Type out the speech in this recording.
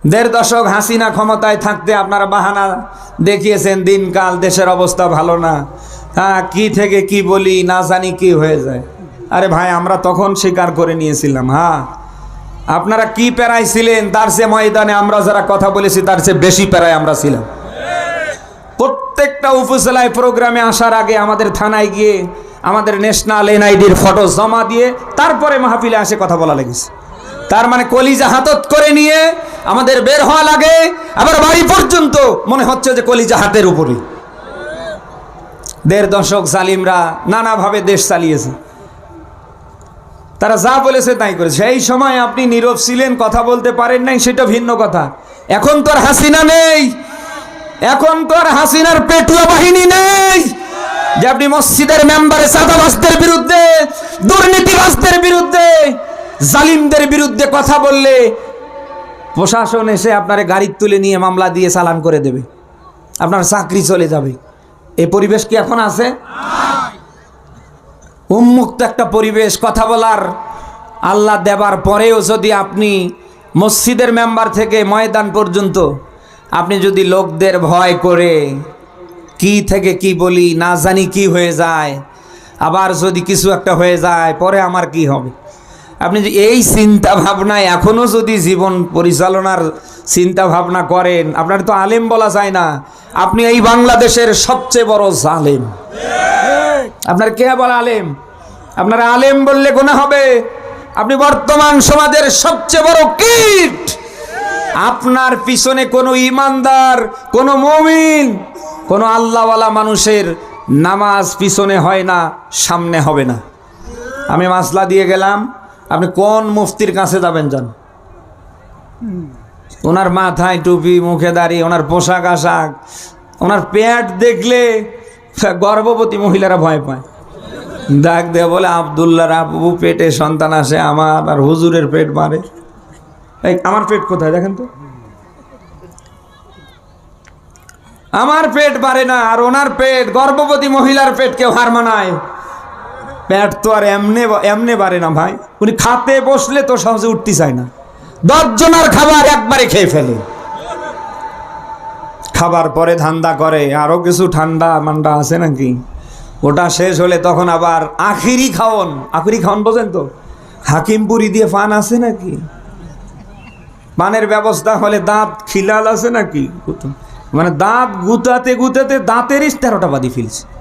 দেড় দশক হাসিনা ক্ষমতায় থাকতে আপনারা বাহানা দেখিয়েছেন, দিনকাল দেশের অবস্থা ভালো না। হ্যাঁ কি থেকে কি বলি, না জানি কি হয়ে যায়। আরে ভাই, আমরা তখন স্বীকার করে নিয়েছিলাম হ্যাঁ। আপনারা কি প্যারায় ছিলেন, তার চেয়ে ময়দানে আমরা যারা কথা বলেছি, তার চেয়ে বেশি প্যারায় আমরা ছিলাম। প্রত্যেকটা উপজেলায় প্রোগ্রামে আসার আগে আমাদের থানায় গিয়ে আমাদের ন্যাশনাল এনআইডির ফটো জমা দিয়ে তারপরে মাহফিলে আসে কথা বলা লেগেছে। তার মানে কলিজা হাতত করে নিয়ে আমাদের বের হওয়া লাগে। আবার বাড়ি পর্যন্ত মনে হচ্ছে যে কলিজা হাতের উপরে। দেড় দশক জালিমরা নানাভাবে দেশ চালিয়েছে। তারা যা বলেছে তাই করেছে। সেই সময় আপনি নীরব ছিলেন, কথা বলতে পারেন নাই, সেটা ভিন্ন কথা। এখন তো আর হাসিনা নেই। এখন তো আর হাসিনার পেটুয়া বাহিনী নেই। যে আপনি মসজিদের মেম্বারে সাদাবাসদের বিরুদ্ধে দুর্নীতিবাসদের বিরুদ্ধে জালিমদের বিরুদ্ধে কথা বললে প্রশাসন এসে আপনারে গাড়ি তুলে নিয়ে মামলা দিয়ে চালান করে দেবে। আপনার চাকরি চলে যাবে। এই পরিবেশ কি এখন আছে? উন্মুক্ত একটা পরিবেশ, কথা বলার আল্লাহ দেবার পরেও যদি আপনি মসজিদের মেম্বার থেকে ময়দান পর্যন্ত আপনি যদি লোকদের ভয় করে, কি থেকে কি বলি, না জানি কি হয়ে যায়, আবার যদি কিছু একটা হয়ে যায়, পরে আমার কি হবে? আপনি যে এই চিন্তা ভাবনায় এখনও যদি জীবন পরিচালনার চিন্তা ভাবনা করেন, আপনার তো আলেম বলা যায় না। আপনি এই বাংলাদেশের সবচেয়ে বড় জালেম। আপনার কে বলে আলেম? আপনার আলেম বললে গোনা হবে। আপনি বর্তমান সমাজের সবচেয়ে বড় কীট। আপনার পিছনে কোনো ইমানদার, কোনো মমিন, কোনো আল্লাহওয়ালা মানুষের নামাজ পিছনে হয় না, সামনে হবে না। আমি মাসলা দিয়ে গেলাম। আপনি কোন মুফতির কাছে যাবেন যান ওনার মাথায় টুপি, মুখে দাড়ি, ওনার পোশাক, আশাক, ওনার পেট দেখলে গর্ভবতী মহিলারা ভয় পায়। ডাক দেয়া বলে আবদুল্লার আবু, পেটে সন্তান আসে আমার, আর হুজুরের পেট মারে এই, আমার পেট কোথায়, দেখেন তো? আমার পেট বাড়ে না, আর ওনার পেট, গর্ভবতী মহিলার পেট কেউ হার মানায়। পেট তো আর এমনে এমনে বাড়ে না ভাই। উনি খাতে বসলে তো সহজে উঠতে চায় না। দশজনের খাবার একবারে খেয়ে ফেলে। খাবার পরে ধান্দা করে। আরও কিছু ঠান্ডা মান্ডা আছে নাকি? ওটা শেষ হলে তখন আবার আখিরি খাওন। আখিরি খাওন বোঝেন তো? হাকিমপুরি দিয়ে পান আছে নাকি? পানের ব্যবস্থা হলে দাঁত খিলাল আছে নাকি? মানে দাঁত গুতাতে গুতাতে দাঁতেরই তেরোটা বাদি ফেলছে।